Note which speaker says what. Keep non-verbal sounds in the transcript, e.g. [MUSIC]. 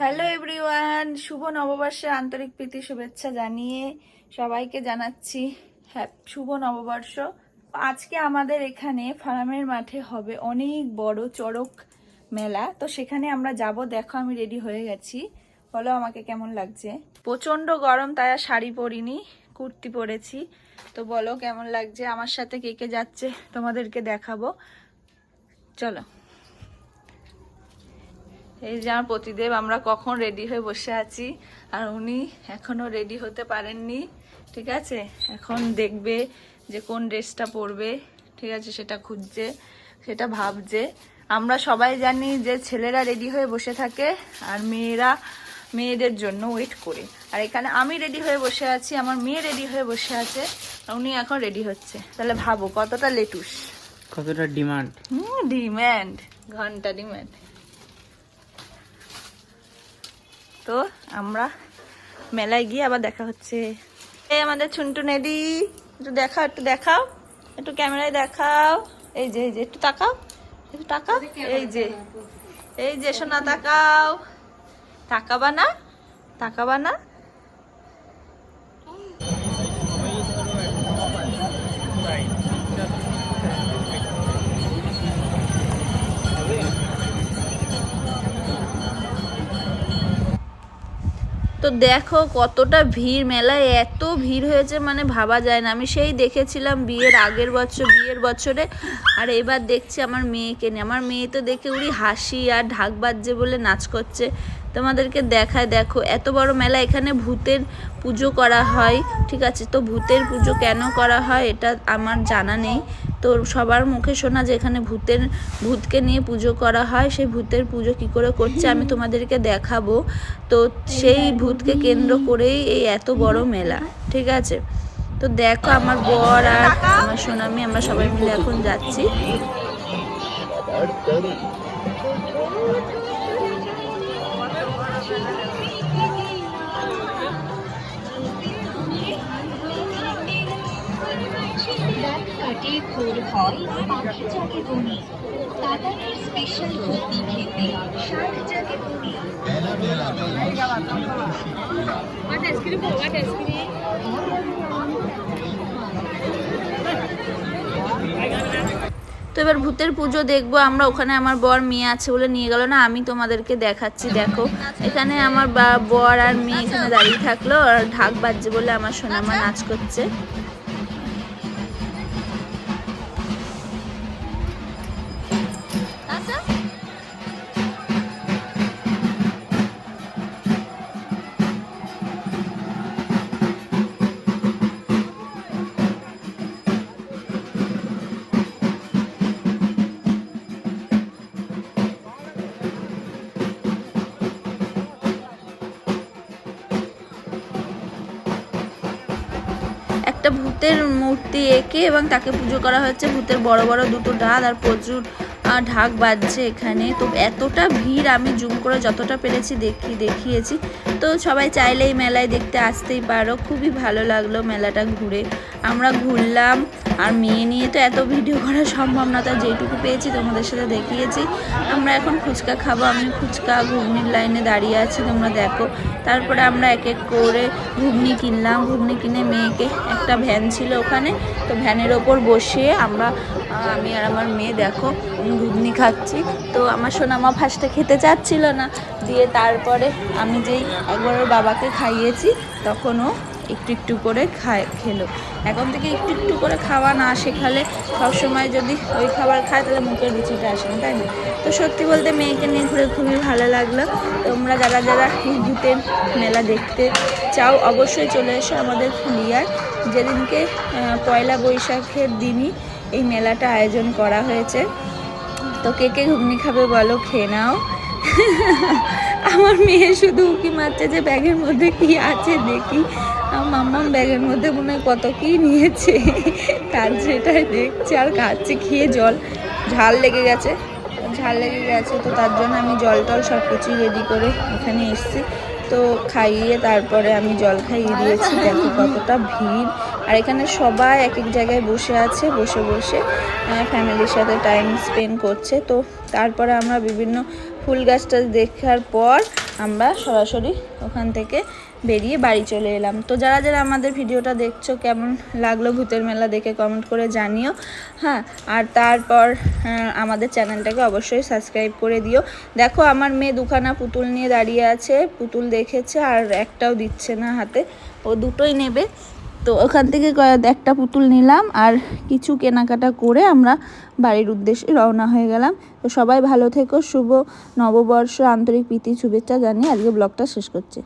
Speaker 1: Hello everyone শুভ নববর্ষের আন্তরিক প্রীতি শুভেচ্ছা জানিয়ে সবাইকে জানাচ্ছি হ্যাঁ শুভ নববর্ষ। আজকে আমাদের এখানে ফার্মের মাঠে হবে অনেক বড় চড়ক মেলা। তো সেখানে আমরা যাব। দেখো, আমি রেডি হয়ে গেছি। বলো, আমাকে কেমন লাগছে? প্রচণ্ড গরম, তাই আর শাড়ি পরিনি, কুর্তি পরেছি। তো বলো, কেমন লাগছে? আমার সাথে কে কে যাচ্ছে? তোমাদেরকে দেখাবো। চলো। এই যে আমার প্রতিদেব আমরা কখন রেডি হয়ে বসে আছি? আর উনি এখনও রেডি হতে পারেননি ঠিক আছে? এখন দেখবে যে কোন ড্রেসটা পরবে ঠিক আছে? সেটা খুঁজছে সেটা ভাবছে। আমরা সবাই জানি যে ছেলেরা রেডি হয়ে বসে থাকে আর মেয়েরা মেয়েদের জন্য ওয়েট করে। আর এখানে আমি রেডি হয়ে বসে আছি আমার মেয়ে রেডি হয়ে বসে আছে আর উনি এখন রেডি হচ্ছে। তাহলে ভাবো কতটা লেটুস?
Speaker 2: কতটা ডিমান্ড?
Speaker 1: হুম ডিম্যান্ড ঘণ্টা ডিম্যান্ড তো আমরা মেলায় গিয়ে আবার দেখা হচ্ছে। এই আমাদের ছুনটু নেডি, একটু দেখাও একটু দেখাও, একটু ক্যামেরায় দেখাও। এই যে এই যে, একটু তাকাও একটু তাকাও। এই যে এই যে সোনা, তাকাও। তাকাবা না? তাকাবা না? তো দেখো কতটা ভিড়, মেলায় এত ভিড় হয়েছে মানে ভাবা যায় না। আমি সেই দেখেছিলাম বিয়ের আগের বছর, বিয়ের বছরে। আর এবার দেখছি আমার মেয়েকে নিয়ে। আমার মেয়ে তো দেখে উড়ি হাসি আর ঢাক বাজছে বলে নাচ করছে। তোমাদেরকে দেখায়, দেখো এত বড় মেলা, এখানে ভূতের পুজো করা হয়, ঠিক আছে? তো ভূতের পুজো কেন করা হয়, এটা আমার জানা নেই। তো সবার মুখে শোনা যে এখানে ভূতের, ভূতকে নিয়ে পুজো করা হয়, সেই ভূতের পুজো কি করে করছে আমি তোমাদেরকে দেখাবো। তো সেই ভূতকে কেন্দ্র করেই এই এত বড় মেলা, ঠিক আছে? তো দেখো আমার বর আর আমার সোনামি, আমরা সবাই মিলে এখন যাচ্ছি।
Speaker 3: হয় পাখি জাগে বনে স্পেশাল খেতে শাক জাগে বনে
Speaker 1: তো এবার ভূতের পুজো দেখব আমরা ওখানে আমার বর মেয়ে আছে বলে নিয়ে গেল না আমি তোমাদেরকে দেখাচ্ছি দেখো। এখানে আমার বা- বর আর মেয়ে এখানে দাঁড়িয়ে থাকল আর ঢাক বাজছে বলে আমার সোনামা নাচ করছে। একটা ভূতের মূর্তি এঁকে এবং তাকে পুজো করা হচ্ছে ভূতের বড় বড় দুটো ডাল আর প্রচুর ঢাক বাজছে এখানে। তো এতটা ভিড় আমি জুম করে যতটা পেরেছি দেখি, দেখিয়েছি। তো সবাই চাইলে এই মেলায় দেখতে আসতেই পারো। খুবই ভালো লাগল মেলাটা ঘুরে। আমরা ঘুরলাম। আর মেয়ে নিয়ে তো এত ভিডিও করা সম্ভব না তাই যেটুকু পেয়েছি তোমাদের সাথে দেখিয়েছি। আমরা এখন ফুচকা খাব, আমি ফুচকা ঘুগনির লাইনে দাঁড়িয়ে আছি, তোমরা দেখো। তারপরে আমরা এক এক করে ঘুগনি কিনলাম, ঘুগনি কিনে মেয়েকে একটা ভ্যান ছিল ওখানে, তো ভ্যানের ওপর বসে আমরা আমি আর আমার মেয়ে দেখো ঘুগনি খাচ্ছি। তো আমার সোনামা ফার্স্টে খেতে চাচ্ছিল না, দিয়ে তারপরে আমি যেই একবার ওর বাবাকে খাইয়েছি তখনও একটু একটু করে খায়, খেলো। এখন থেকে একটু একটু করে খাওয়া না শেখালে সবসময় যদি ওই খাবার খায়, তাহলে মুখের রুচিটা আসে না, তাই না? তো সত্যি বলতে মেয়েকে নিয়ে ঘুরে খুবই ভালো লাগল। তোমরা যারা যারা ভূতের মেলা দেখতে চাও, অবশ্যই চলে এসো আমাদের ফুলিয়ার। যেদিনকে পয়লা বৈশাখের দিনই এই মেলাটা আয়োজন করা হয়েছে। তো কে কে ঘুগনি খাবে বলো, খেয়ে নাও। [LAUGHS] আমার মেয়ে শুধু উকি মারছে যে ব্যাগের মধ্যে কি আছে দেখি। মাম্মাম ব্যাগের মধ্যে মনে হয় কত কি নিয়েছে। তার সেটাই দেখছে, আর খাচ্ছে, খেয়ে জল। ঝাল লেগে গেছে, ঝাল লেগে গেছে, তো তার জন্য আমি জল টল সব কিছুই রেডি করে এখানে এসেছি। তো খাইয়ে তারপরে আমি জল খাইয়ে দিয়েছি, দেখো কতটা ভিড়। আর এখানে সবাই এক এক জায়গায় বসে আছে, বসে বসে ফ্যামিলির সাথে টাইম স্পেন্ড করছে। তো তারপরে আমরা বিভিন্ন ফুল গাছটা দেখার পর আমরা সরাসরি ওখান থেকে বেরিয়ে বাড়ি চলে এলাম। তো যারা যারা আমাদের ভিডিওটা দেখছ, কেমন লাগল ভূতের মেলা দেখে কমেন্ট করে জানিও। হ্যাঁ আর তারপর আমাদের চ্যানেলটাকে অবশ্যই সাবস্ক্রাইব করে দিও। দেখো, আমার মেয়ে দুখানা পুতুল নিয়ে দাঁড়িয়ে আছে। পুতুল দেখেছে আর একটাও দিচ্ছে না হাতে। ও দুটোই নেবে। তো ওখান থেকে একটা পুতুল নিলাম আর কিছু কেনাকাটা করে আমরা বাড়ির উদ্দেশ্যে রওনা হয়ে গেলাম। তো সবাই ভালো থেকো, শুভ নববর্ষ, আন্তরিক প্রীতি, শুভেচ্ছা জানিয়ে আজকে ব্লগটা শেষ করছি।